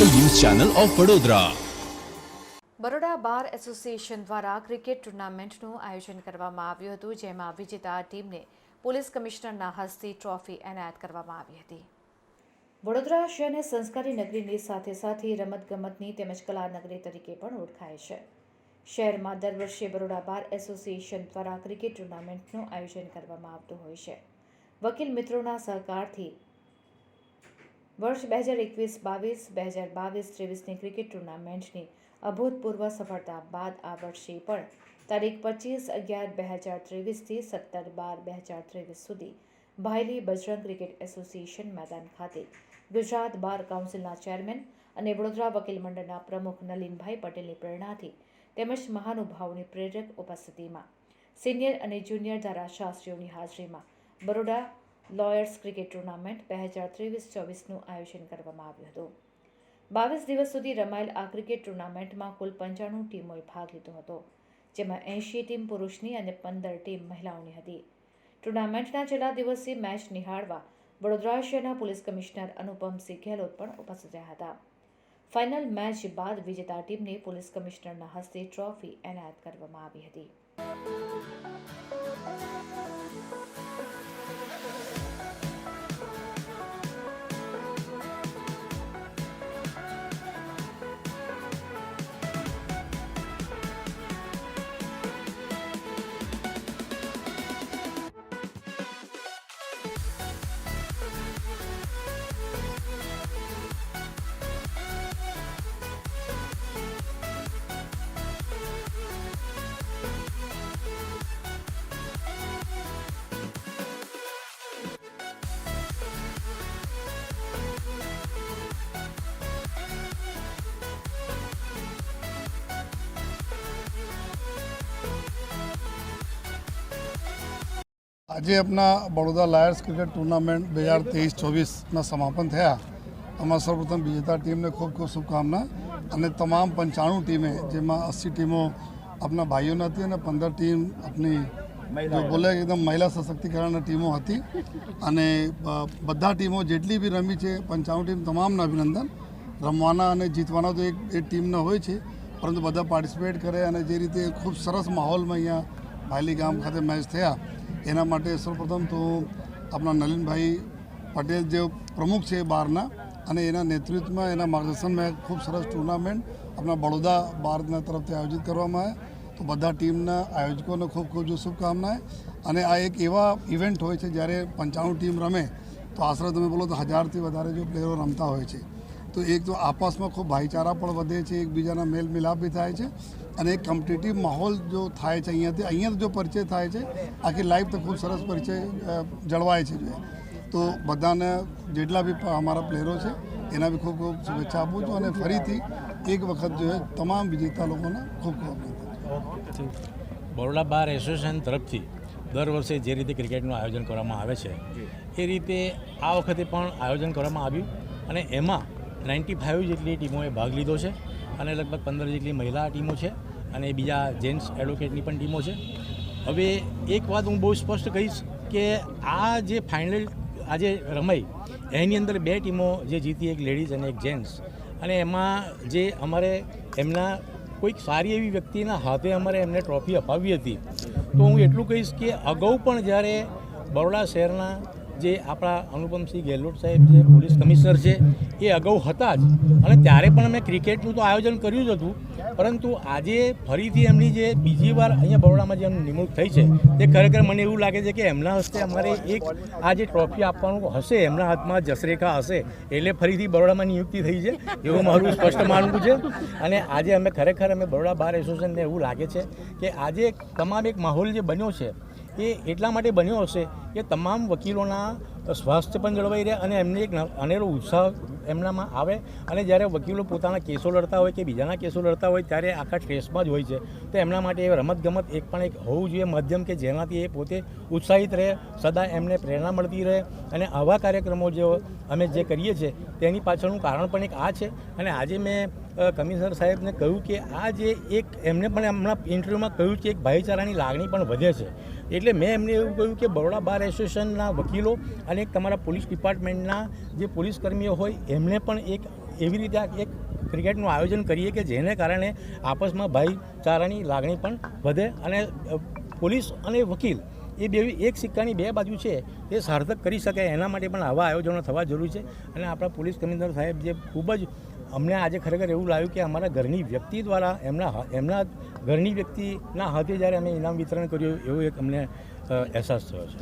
Channel of Vadodara. Baroda bar association દ્વારા cricket ટુર્નામેન્ટનું આયોજન કરવામાં આવ્યું હતું, જેમાં વિજેતા ટીમને પોલીસ કમિશનરના હસ્તે ટ્રોફી એનાયત કરવામાં આવી હતી. વડોદરા શહેરને સંસ્કારી નગરીની સાથે સાથે રમતગમતની તેમજ કલા નગરી તરીકે પણ ઓળખાય છે. શહેરમાં દર વર્ષે બરોડા બાર એસોસિએશન દ્વારા ક્રિકેટ ટુર્નામેન્ટનું આયોજન કરવામાં આવતું હોય છે. વકીલ મિત્રોના સહકારથી વર્ષ બે હજાર એકવીસ, બાવીસ, બે હજાર બાવીસ, ત્રેવીસની ક્રિકેટ ટુર્નામેન્ટની અભૂતપૂર્વ સફળતા બાદ આ વર્ષે પણ તારીખ પચીસ અગિયાર બે હજાર ત્રેવીસથી સત્તર બાર બે હજાર ત્રેવીસ સુધી ભાયલી બજરંગ ક્રિકેટ એસોસિએશન મેદાન ખાતે ગુજરાત બાર કાઉન્સિલના ચેરમેન અને વડોદરા વકીલ મંડળના પ્રમુખ નલિનભાઈ પટેલની પ્રેરણાથી તેમજ મહાનુભાવોની પ્રેરક ઉપસ્થિતિમાં સિનિયર અને જુનિયર ધારાશાસ્ત્રીઓની હાજરીમાં બરોડા લોયર્સ ક્રિકેટ ટુર્નામેન્ટ બે હજાર ત્રેવીસ ચોવીસનું આયોજન કરવામાં આવ્યું હતું. બાવીસ દિવસ સુધી રમાયેલ આ ક્રિકેટ ટુર્નામેન્ટમાં કુલ પંચાણું ટીમોએ ભાગ લીધો હતો, જેમાં એંશી ટીમ પુરુષની અને પંદર ટીમ મહિલાઓની હતી. ટુર્નામેન્ટના છેલ્લા દિવસે મેચ નિહાળવા વડોદરા શહેરના પોલીસ કમિશનર અનુપમસિંહ ગેહલોત પણ ઉપસ્થિત રહ્યા હતા. ફાઇનલ મેચ બાદ વિજેતા ટીમને પોલીસ કમિશનરના હસ્તે ટ્રોફી એનાયત કરવામાં આવી હતી. આજે આપણા બડોદા લાયર્સ ક્રિકેટ ટુર્નામેન્ટ બે હજાર તેવીસ ચોવીસના સમાપન થયા. અમારા સૌપ્રથમ વિજેતા ટીમને ખૂબ ખૂબ શુભકામના અને તમામ પંચાણું ટીમે જેમાં અસી ટીમો આપણા ભાઈઓની હતી અને પંદર ટીમ આપણી જો બોલે એકદમ મહિલા સશક્તિકરણની ટીમો હતી. અને બધા ટીમો જેટલી બી રમી છે પંચાણું ટીમ તમામને અભિનંદન. રમવાના અને જીતવાના તો એક એ ટીમના હોય છે પરંતુ બધા પાર્ટિસિપેટ કરે અને જે રીતે ખૂબ સરસ માહોલમાં અહીંયા ભાયલી ગામ ખાતે મેચ થયા. એના માટે સૌપ્રથમ તો આપણા નલિનભાઈ પટેલ જે પ્રમુખ છે બહારના અને એના નેતૃત્વમાં એના માર્ગદર્શનમાં ખૂબ સરસ ટુર્નામેન્ટ આપણા બડોદા બહારના તરફથી આયોજિત કરવામાં આવે. તો બધા ટીમના આયોજકોને ખૂબ ખૂબ જો શુભકામનાએ અને આ એક એવા ઇવેન્ટ હોય છે જ્યારે પંચાણું ટીમ રમે, તો આશરે તમે બોલો તો હજારથી વધારે જો પ્લેયરો રમતા હોય છે. તો એક તો આપસમાં ખૂબ ભાઈચારા પણ વધે છે એકબીજાના મેલ મિલાપ બી થાય છે અને એક કોમ્પિટિટિવ માહોલ જો થાય છે અહીંયાથી અહીંયા જો પરિચય થાય છે આખી લાઈફ તો ખૂબ સરસ પરિચય જળવાય છે જો તો બધાને જેટલા બી અમારા પ્લેયરો છે એના બી ખૂબ ખૂબ શુભેચ્છા આપું છું અને ફરીથી એક વખત જો તમામ વિજેતા લોકોને ખૂબ ખૂબ બરોડા બાર એસોસિએશન તરફથી દર વર્ષે જે રીતે ક્રિકેટનું આયોજન કરવામાં આવે છે એ રીતે આ વખતે પણ આયોજન કરવામાં આવ્યું અને એમાં નાઇન્ટી ફાઇવ જેટલી ટીમોએ ભાગ લીધો છે અને લગભગ પંદર જેટલી મહિલા ટીમો છે અને બીજા જેન્ટ્સ એડવોકેટની પણ ટીમો છે. હવે એક વાત હું બહુ સ્પષ્ટ કહીશ કે આ જે ફાઇનલ આજે રમાઈ, એની અંદર બે ટીમો જે જીતી, એક લેડીઝ અને એક જેન્ટ્સ. અને એમાં જે અમારે એમના કોઈક સારી એવી વ્યક્તિના હાથે અમારે એમને ટ્રોફી અપાવી હતી. તો હું એટલું કહીશ કે અગાઉ પણ જ્યારે બરોડા શહેરના જે આપણા અનુપમસિંહ ગેહલોત સાહેબ જે પોલીસ કમિશનર છે, એ અગાઉ હતા જ. અને ત્યારે પણ અમે ક્રિકેટનું તો આયોજન કર્યું જ હતું. પરંતુ આજે ફરીથી એમની જે બીજી વાર અહીંયા બરોડામાં જે એમની નિમણૂક થઈ છે, તે ખરેખર મને એવું લાગે છે કે એમના હસ્તે અમારે એક આ જે ટ્રોફી આપવાનું હશે, એમના હાથમાં જસરેખા હશે, એટલે ફરીથી બરોડામાં નિયુક્તિ થઈ છે, એવું મારું સ્પષ્ટ માનવું છે. અને આજે અમે ખરેખર અમે બરોડા બાર એસોસિએશનને એવું લાગે છે કે આજે તમામ એક માહોલ જે બન્યો છે એ એટલા માટે બન્યો હશે કે તમામ વકીલોના સ્વાસ્થ્ય પણ જળવાઈ રહે અને એમને એક અનેરો ઉત્સાહ એમનામાં આવે. અને જ્યારે વકીલો પોતાના કેસો લડતા હોય કે બીજાના કેસો લડતા હોય ત્યારે આખા સ્ટ્રેસમાં જ હોય છે. તો એમના માટે એ રમતગમત એક પણ એક હોવું જોઈએ માધ્યમ કે જેનાથી એ પોતે ઉત્સાહિત રહે, સદા એમને પ્રેરણા મળતી રહે. અને આવા કાર્યક્રમો જે અમે જે કરીએ છીએ તેની પાછળનું કારણ પણ એક આ છે. અને આજે મેં કમિશનર સાહેબને કહ્યું કે આ જે એક, એમને પણ હમણાં ઇન્ટરવ્યૂમાં કહ્યું કે એક ભાઈચારાની લાગણી પણ વધે છે. એટલે મેં એમને એવું કહ્યું કે બરોડા બાર એસોસિએશનના વકીલો અને તમારા પોલીસ ડિપાર્ટમેન્ટના જે પોલીસ કર્મીઓ હોય, એમને પણ એક એવી રીતે એક ક્રિકેટનું આયોજન કરીએ કે જેને કારણે આપસમાં ભાઈચારાની લાગણી પણ વધે અને પોલીસ અને વકીલ એ બે એક સિક્કાની બે બાજુ છે, એ સાર્થક કરી શકે એના માટે પણ આવા આયોજનો થવા જરૂરી છે. અને આપણા પોલીસ કમિશનર સાહેબ જે ખૂબ જ અમને આજે ખરેખર એવું લાગ્યું કે અમારા ઘરની વ્યક્તિ દ્વારા એમના એમના ઘરની વ્યક્તિના હાથે જ્યારે અમે ઇનામ વિતરણ કર્યું, એવો એક અમને અહેસાસ થયો છે.